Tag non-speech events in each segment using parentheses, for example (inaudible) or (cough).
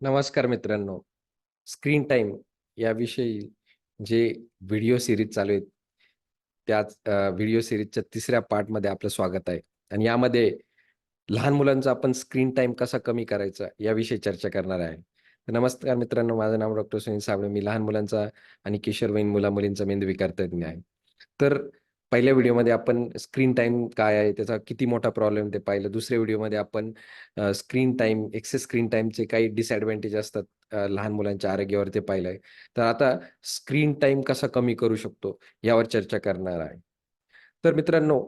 नमस्कार मित्रांनो. Screen time याविषयी जे व्हिडिओ सिरीज चालू आहेत, त्याच व्हिडिओ सिरीजच्या तिसऱ्या पार्टमध्ये आपलं स्वागत आहे. आणि यामध्ये लहान मुलांचा आपण स्क्रीन टाईम कसा कमी करायचा याविषयी चर्चा करणार आहे. तर नमस्कार मित्रांनो, माझं नाव डॉक्टर सुनील साबळे. मी लहान मुलांचा आणि किशोरवयीन मुला-मुलींचा मेंदविकार तज्ञ आहे. तर पहिल्या व्हिडिओमध्ये आपण स्क्रीन टाईम काय आहे, त्याचा किती मोठा प्रॉब्लेम ते पाहिलं. दुसऱ्या व्हिडिओमध्ये आपण स्क्रीन टाईम, एक्सेस स्क्रीन टाईमचे काही डिसएडव्हान्टेज असतात लहान मुलांच्या आरोग्यावर ते पाहिलं आहे. तर आता स्क्रीन टाईम कसा कमी करू शकतो, यावर चर्चा करणार आहे. तर मित्रांनो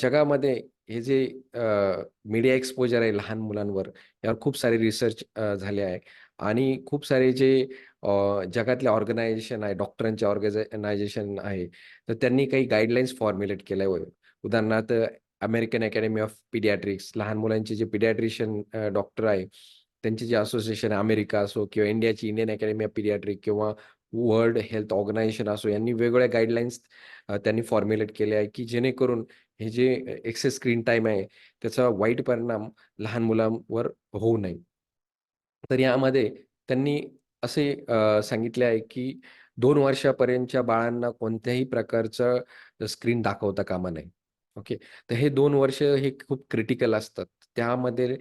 जगामध्ये हे जे मीडिया एक्सपोजर आहे लहान मुलांवर, यावर खूप सारे रिसर्च झाले आहे आणि खूप सारे जे जगातल्या ऑर्गनायझेशन आहे, डॉक्टरांचे ऑर्गनायझेशन आहे, तर त्यांनी काही गाईडलाईन्स फॉर्म्युलेट केल्या उदाहरणार्थ अमेरिकन अकॅडमी ऑफ पिडियाट्रिक्स लहान मुलांचे जे पिडियाट्रिशियन डॉक्टर आहे, त्यांचे जे असोसिएशन आहे, अमेरिका असो किंवा इंडियाची इंडियन अकॅडमी ऑफ पीडियाट्रिक किंवा वर्ल्ड हेल्थ ऑर्गनायझेशन असो, यांनी वेगवेगळ्या गाईडलाईन्स त्यांनी फॉर्म्युलेट केले आहे, की जेणेकरून हे जे एक्सेस स्क्रीन टाईम आहे, त्याचा वाईट परिणाम लहान मुलांवर होऊ नये. तर यामध्ये त्यांनी असे सांगितले आहे, की दोन वर्षापर्यंतच्या बाळांना कोणत्याही प्रकारचं स्क्रीन दाखवता कामा नये. ओके. तर हे दोन वर्ष हे खूप क्रिटिकल असतात. त्यामध्ये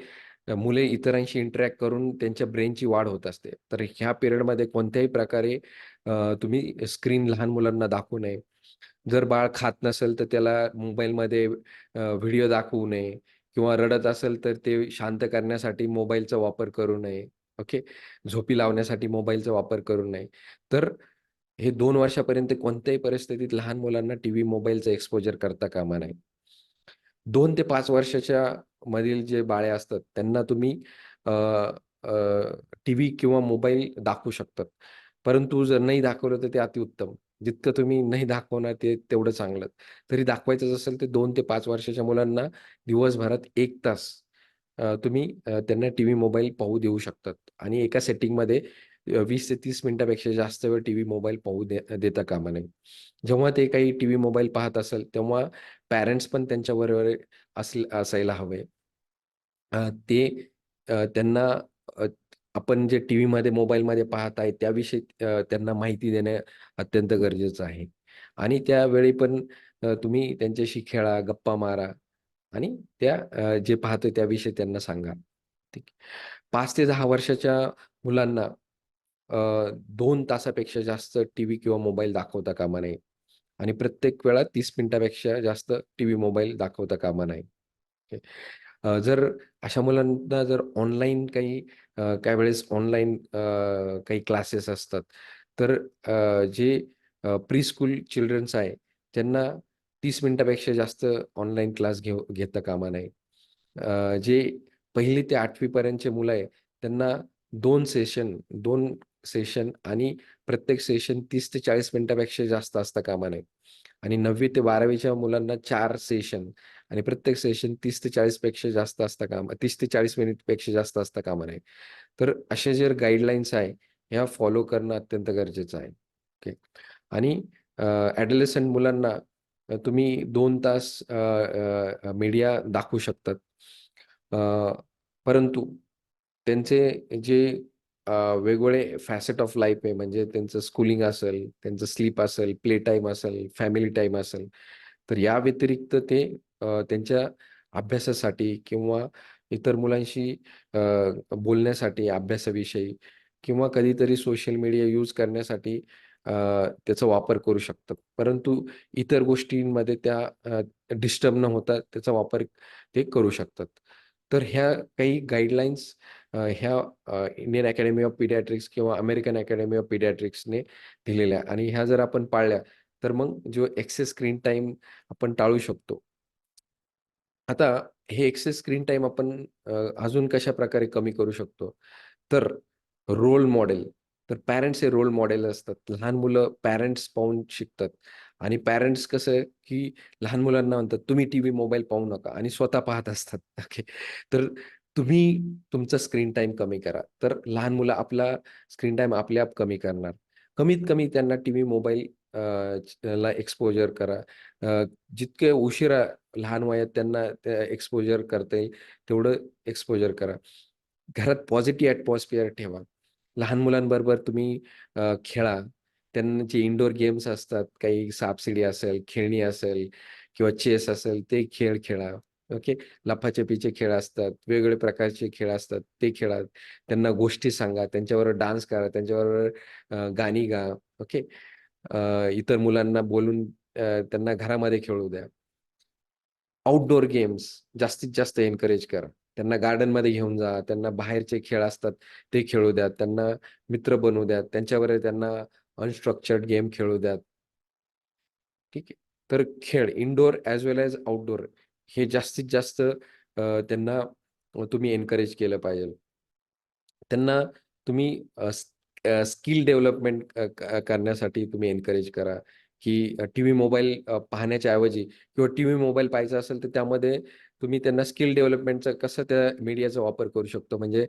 मुले इतरांशी इंटरॅक्ट करून त्यांच्या ब्रेनची वाढ होत असते. तर ह्या पिरियडमध्ये कोणत्याही प्रकारे तुम्ही स्क्रीन लहान मुलांना दाखवू नये. जर बाळ खात नसेल, तर त्याला मोबाईलमध्ये व्हिडिओ दाखवू नये किंवा रडत असेल, तर ते शांत करण्यासाठी मोबाईलचा वापर करू नये. ओके. झोपी लावण्यासाठी मोबाईलचा वापर करू नये. तर हे दोन वर्षापर्यंत कोणत्याही परिस्थितीत लहान मुलांना टीव्ही, मोबाईलचा एक्सपोजर करता कामा नये. दोन ते पाच वर्षाच्या मधील जे बाळे असतात, त्यांना तुम्ही टी व्ही टीव्ही किंवा मोबाईल दाखवू शकतात. परंतु जर नाही दाखवलं, तर ते अतिउत्तम. जितकं तुम्ही नाही दाखवणार, ते तेवढं चांगलं. तरी दाखवायचंच असेल, तर दोन ते पाच वर्षाच्या मुलांना दिवसभरात एक तास तुम्ही त्यांना त्यांना टीव्ही, मोबाईल पाहू देऊ शकतात आणि एका सेटिंगमध्ये वीस ते तीस मिनिटापेक्षा जास्त वेळ टीव्ही, मोबाईल पाहू दे देता कामा नये. जेव्हा ते काही टीव्ही, मोबाईल पाहत असेल, तेव्हा पॅरेंट्स पण त्यांच्याबरोबर अस असायला हवे. ते त्यांना आपण जे टीव्हीमध्ये, मोबाईलमध्ये पाहत आहे, त्याविषयी त्यांना माहिती देणे अत्यंत गरजेचं आहे. आणि त्यावेळी पण तुम्ही त्यांच्याशी खेळा, गप्पा मारा आणि त्या जे पाहतोय त्याविषयी त्यांना सांगा. ठीक पाच ते दहा वर्षाच्या मुलांना दोन तासापेक्षा जास्त टीव्ही किंवा मोबाईल दाखवता कामा नये आणि प्रत्येक वेळा तीस मिनिटापेक्षा जास्त टीव्ही, मोबाईल दाखवता कामा नये. जर अशा मुलांना जर ऑनलाईन काही काही वेळेस ऑनलाईन काही क्लासेस असतात, तर जे प्री-स्कूल चिल्ड्रन्स आहे, त्यांना तीस मिनिटापेक्षा जास्त ऑनलाईन क्लास घेऊ घेता कामा नये. जे पहिली ते आठवीपर्यंतचे मुलं आहे, त्यांना दोन सेशन दोन सेशन आणि प्रत्येक सेशन तीस ते 40 मिनिटापेक्षा जास्त असता कामा नये. आणि नववी ते 12वीच्या मुलांना चार सेशन आणि प्रत्येक सेशन तीस ते 40 पेक्षा जास्त असता काम तीस ते 40 मिनिटपेक्षा जास्त असता कामा नये. तर असे जर गाईडलाईन्स आहे, ह्या फॉलो करणं अत्यंत गरजेचं आहे. ओके. आणि ॲडलेसंट मुलांना तुम्ही दोन तास मीडिया दाखवू शकतात. परंतु त्यांचे जे वेगवेगळे फॅसेट ऑफ लाईफ आहे, म्हणजे त्यांचं स्कूलिंग असेल, त्यांचं स्लीप असेल, प्ले टाईम असेल, फॅमिली टाईम असेल, तर या व्यतिरिक्त ते त्यांच्या अभ्यासासाठी किंवा इतर मुलांशी बोलण्यासाठी अभ्यासाविषयी किंवा कधीतरी सोशल मीडिया यूज करण्यासाठी त्याचा वापर करू शकतात. परंतु इतर गोष्टींमध्ये त्या डिस्टर्ब न होता त्याचा वापर ते करू शकतात. तर ह्या काही गाईडलाईन्स ह्या इंडियन अकॅडमी ऑफ पिडॅट्रिक्स किंवा अमेरिकन अकॅडमी ऑफ पिडॅट्रिक्सने दिलेल्या आणि ह्या जर आपण पाळल्या, तर मग जो एक्सेस स्क्रीन टाईम आपण टाळू शकतो. आता हे एक्सेस स्क्रीन टाईम आपण अजून कशा प्रकारे कमी करू शकतो? तर रोल मॉडेल. तर पॅरेंट्स हे रोल मॉडेल असतात. लहान मुलं पॅरेंट्स पाहून शिकतात आणि पॅरेंट्स कसं आहे, की लहान मुलांना म्हणतात, "तुम्ही टीव्ही, मोबाईल पाहू नका" आणि स्वतः पाहत असतात. (laughs) ओके. तर तुम्ही तुमचा स्क्रीन टाईम कमी करा. तर लहान मुलं आपला स्क्रीन टाईम आपले आप कमी करणार. कमीत कमी त्यांना टीव्ही, मोबाईल ला एक्सपोजर करा. जितके उशिरा लहान वयात त्यांना एक्सपोजर करता येईल, तेवढं एक्सपोजर करा. घरात पॉझिटिव्ह ॲटमॉस्फिअर ठेवा. लहान मुलांबरोबर तुम्ही खेळा. त्यांचे इनडोअर गेम्स असतात, काही सापशिडी असेल, खेळणी असेल किंवा चेस असेल, ते खेळ खेळा. ओके. लपाछपीचे खेळ असतात, वेगवेगळे प्रकारचे खेळ असतात, ते खेळा. त्यांना गोष्टी सांगा, त्यांच्यावर डान्स करा, त्यांच्यावर गाणी गा. ओके. इतर मुलांना बोलून त्यांना घरामध्ये खेळू द्या. आउटडोअर गेम्स जास्तीत जास्त एनकरेज करा. त्यांना गार्डनमध्ये घेऊन जा. त्यांना बाहेरचे खेळ असतात, ते खेळू द्या. त्यांना मित्र बनवू द्या. त्यांच्यावर त्यांना अनस्ट्रक्चर्ड गेम खेळू द्या. ठीक आहे. तर खेळ indoor as well as outdoor हे जास्तीत जास्त त्यांना तुम्ही एनकरेज केलं पाहिजे. त्यांना तुम्ही स्किल डेव्हलपमेंट करण्यासाठी तुम्ही एनकरेज करा, की टीव्ही, मोबाईल पाहण्याच्या ऐवजी किंवा टीव्ही, मोबाईल पाहायचा असेल, तर त्यामध्ये तुम्ही त्यांना स्किल डेव्हलपमेंटचं कसं त्या मीडियाचा वापर करू शकतो. म्हणजे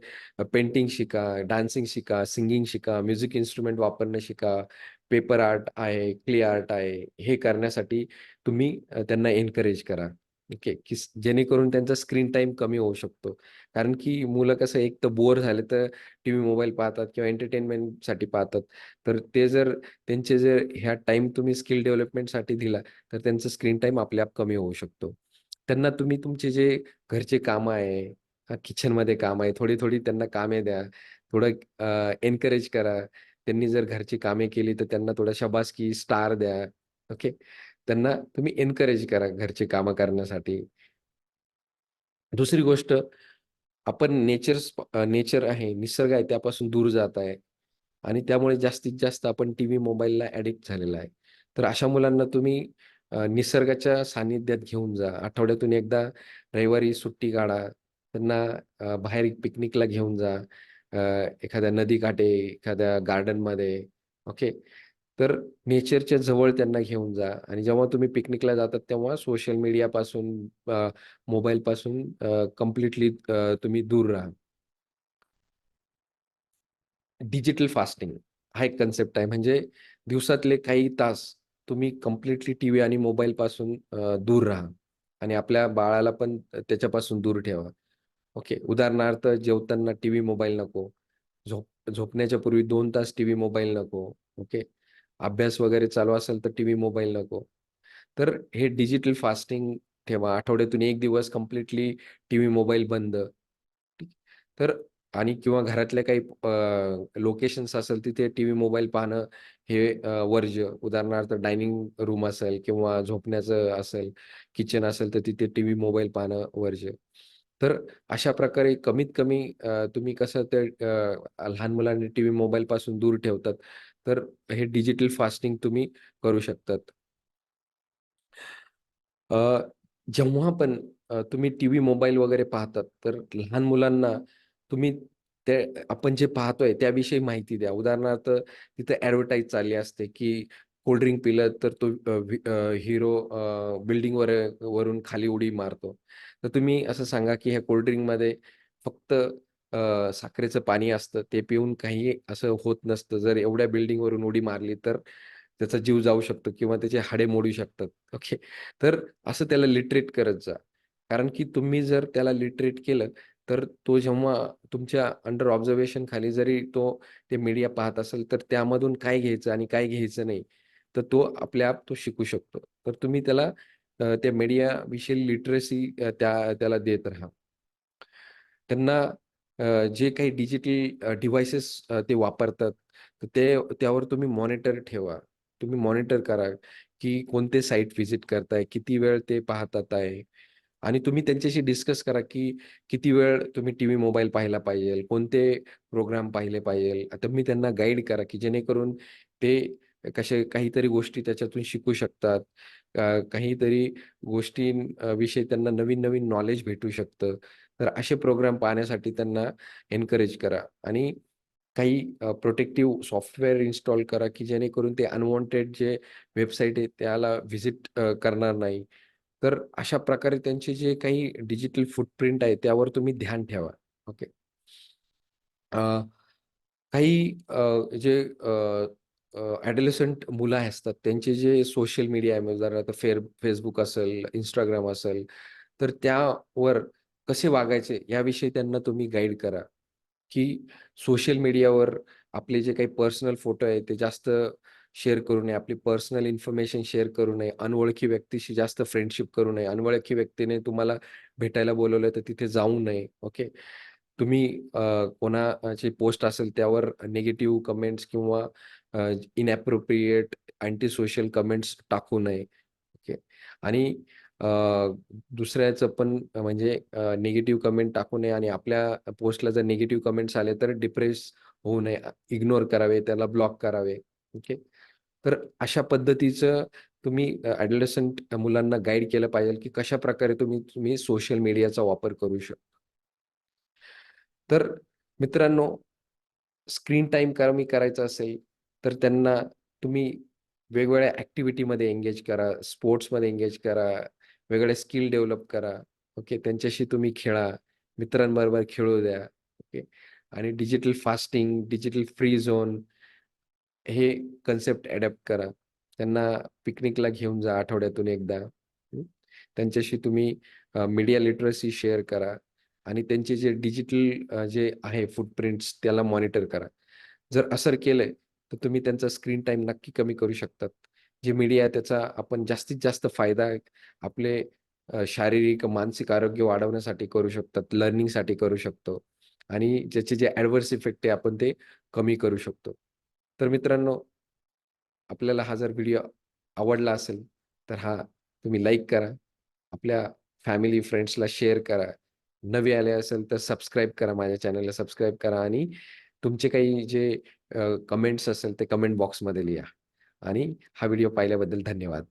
पेंटिंग शिका, डान्सिंग शिका, सिंगिंग शिका, म्युझिक इन्स्ट्रुमेंट वापरणं शिका, पेपर आर्ट आहे, क्ले आर्ट आहे. हे करण्यासाठी तुम्ही त्यांना एनकरेज करा. ओके. की जेणेकरून त्यांचा स्क्रीन टाईम कमी होऊ शकतो. कारण की मुलं कसं एक तर बोर झाले तर टीव्ही, मोबाईल पाहतात किंवा एंटरटेनमेंटसाठी पाहतात. तर ते जर त्यांचे जर ह्या टाईम तुम्ही स्किल डेव्हलपमेंटसाठी दिला, तर त्यांचं स्क्रीन टाईम आपल्या-आप कमी होऊ शकतो. त्यांना तुम्ही तुमचे जे घरचे कामं आहे, किचनमध्ये काम आहे, थोडी-थोडी त्यांना कामे द्या. थोडं एनकरेज करा. त्यांनी जर घरची कामे केली, तर त्यांना थोडा शबासकी स्टार द्या. ओके. त्यांना तुम्ही एनकरेज करा घरची कामं करण्यासाठी. दुसरी गोष्ट, आपण नेचर नेचर आहे, निसर्ग आहे, त्यापासून दूर जात आहे आणि त्यामुळे जास्तीत जास्त आपण टीव्ही, मोबाईलला ॲडिक्ट झालेला आहे. तर अशा मुलांना तुम्ही निसर्गाच्या सानिध्यात घेऊन जा. आठवड्यातून एकदा रविवारी सुट्टी काढा. त्यांना बाहेर पिकनिकला घेऊन जा. एखाद्या नदी काटे एखाद्या गार्डनमध्ये. ओके. तर नेचरच्या जवळ त्यांना घेऊन जा आणि जेव्हा तुम्ही पिकनिकला जातात, तेव्हा सोशल मीडियापासून मोबाईलपासून कम्प्लिटली कंप्लीटली तुम्ही दूर राहा. डिजिटल फास्टिंग हा एक कन्सेप्ट आहे. म्हणजे दिवसातले काही तास तुम्ही कंप्लीटली टीव्ही आणि मोबाईलपासून दूर राहा आणि आपल्या बाळाला पण त्याच्यापासून दूर ठेवा. ओके. उदाहरणार्थ जेवताना टीव्ही, मोबाईल नको. झोप झोपण्याच्या पूर्वी दोन तास टीव्ही, मोबाईल नको. ओके. अभ्यास वगैरे चालू असेल तर टीव्ही, मोबाईल नको. तर हे डिजिटल फास्टिंग ठेवा. आठवड्यातून एक दिवस कंप्लीटली टीव्ही, मोबाईल बंद. तर आणि किंवा घरातल्या काही लोकेशन्स असेल तिथे टीव्ही, मोबाईल पाहणं हे वर्ज्य. उदाहरणार्थ डायनिंग रूम असेल किंवा झोपण्याचं असेल, किचन असेल, तर तिथे टीव्ही, मोबाईल पाहणं वर्ज्य. तर अशा प्रकारे कमीत कमी तुम्ही कसं ते लहान मुलांनी टीव्ही, मोबाईलपासून दूर ठेवतात, तर हे डिजिटल फास्टिंग तुम्ही करू शकतात. जेव्हा पण तुम्ही तुम्ही टीव्ही, मोबाईल वगैरे पाहतात, तर लहान मुलांना तुम्ही ते आपण जे पाहतोय त्याविषयी माहिती द्या. उदाहरणार्थ तिथे ऍडव्हर्टाईज चालली असते, की कोल्ड ड्रिंक पिलं तर तो हिरो बिल्डिंगवर वरून खाली उडी मारतो. तर तुम्ही असं सांगा, की ह्या कोल्ड्रिंकमध्ये फक्त साखरेचं पाणी असतं. ते पिऊन काही असं होत नसतं. जर एवढ्या बिल्डिंगवरून उडी मारली तर त्याचा जीव जाऊ शकतो किंवा त्याचे हाडे मोडू शकतात. ओके. तर असं त्याला लिटरेट करत जा. कारण की तुम्ही जर त्याला लिटरेट केलं, तर तो जेव्हा तुमच्या अंडर ऑब्झर्वेशन खाली जरी तो ते मीडिया पाहत असेल, तर त्यामधून काय घ्यायचं आणि काय घ्यायचं नाही, तर तो आपल्या आप तो शिकू शकतो. तर तुम्ही त्याला त्या मीडियाविषयी लिटरसी त्या त्याला देत राहा. त्यांना जे काही डिजिटल डिव्हायसेस डिव्हाइसेस ते वापरतात, तर ते त्यावर तुम्ही मॉनिटर ठेवा. तुम्ही मॉनिटर करा, की कोणते साईट व्हिजिट करताय, किती वेळ ते पाहतात आहे आणि तुम्ही त्यांच्याशी डिस्कस करा, की किती वेळ तुम्ही टीव्ही, मोबाईल पाहायला पाहिजे कोणते प्रोग्राम पाहिले पाहिजेल. तुम्ही त्यांना गाईड करा, की जेणेकरून ते कसे काहीतरी गोष्टी त्याच्यातून शिकू शकतात. काहीतरी गोष्टी विषयी त्यांना नवीन-नवीन नॉलेज भेटू शकतं. तर असे प्रोग्राम पाहण्यासाठी त्यांना एनकरेज करा आणि काही प्रोटेक्टिव्ह सॉफ्टवेअर इन्स्टॉल करा, की जेणेकरून ते अनवॉन्टेड जे वेबसाईट आहे त्याला व्हिजिट करणार नाही. तर अशा प्रकारे त्यांचे जे काही डिजिटल फूटप्रिंट आहे त्यावर तुम्ही ध्यान ठेवा. ओके. काही जे ॲडलेसंट मुलं असतात त्यांचे जे सोशल मीडिया आहे म्हणजे उदाहरणार्थ फेर फेसबुक असेल, इंस्टाग्राम असेल, तर त्यावर कसे वागायचे याविषयी त्यांना तुम्ही गाईड करा. की सोशल मीडियावर आपले जे काही पर्सनल फोटो आहे ते जास्त शेअर करू नये. आपली पर्सनल इन्फॉर्मेशन शेअर करू नये. अनोळखी व्यक्तीशी जास्त फ्रेंडशिप करू नये. अनोळखी व्यक्तीने तुम्हाला भेटायला बोलवलं तर तिथे जाऊ नये. ओके. तुम्ही कोणाची पोस्ट असेल त्यावर निगेटिव्ह कमेंट्स किंवा uh, inappropriate, anti social comments टाकू नये. ओके. आणि दुसऱ्याचं पण म्हणजे निगेटिव्ह कमेंट टाकू नये आणि आपल्या पोस्टला जर निगेटिव्ह कमेंट्स आले तर डिप्रेस होऊ नये. इग्नोर करावे, त्याला ब्लॉक करावे. ओके. तर अशा पद्धतीचं तुम्ही अ, मुलांना गाईड केलं पाहिजे की कशा प्रकारे तुम्ही तुम्ही सोशल मीडियाचा वापर करू शकता. तर मित्रांनो, स्क्रीन टाईम कमी करायचा असेल, तर त्यांना तुम्ही वेगवेगळ्या ॲक्टिव्हिटीमध्ये एंगेज करा, स्पोर्ट्समध्ये एंगेज करा, वेगळे स्किल डेव्हलप करा. ओके. त्यांच्याशी तुम्ही खेळा, मित्रांबरोबर खेळू द्या. ओके. आणि digital fasting, digital free zone हे कन्सेप्ट अडॅप्ट करा. त्यांना पिकनिकला घेऊन जा आठवड्यातून एकदा. त्यांच्याशी तुम्ही मीडिया लिटरसी शेअर करा आणि त्यांचे जे डिजिटल जे आहे फुटप्रिंट्स त्याला मॉनिटर करा. जर असर केलंय, तर तुम्ही त्यांचा स्क्रीन टाईम नक्की कमी करू शकतात. जे मीडिया त्याचा आपण जास्तीत जास्त फायदा आपले शारीरिक, मानसिक आरोग्य वाढवण्यासाठी करू शकतात, लर्निंगसाठी करू शकतो आणि ज्याचे जे ॲडव्हर्स इफेक्ट आहे आपण ते कमी करू शकतो. तर मित्रांनो आपल्याला हा जर व्हिडिओ आवडला असेल, तर हा तुम्ही लाईक करा. आपल्या फॅमिली, फ्रेंड्सला शेअर करा. नवे आले असेल तर सबस्क्राईब करा. माझ्या चॅनलला सबस्क्राईब करा आणि तुमचे काही जे कमेंट्स असेल ते कमेंट बॉक्समध्ये लिहा आणि हा व्हिडिओ पाहिल्याबद्दल धन्यवाद.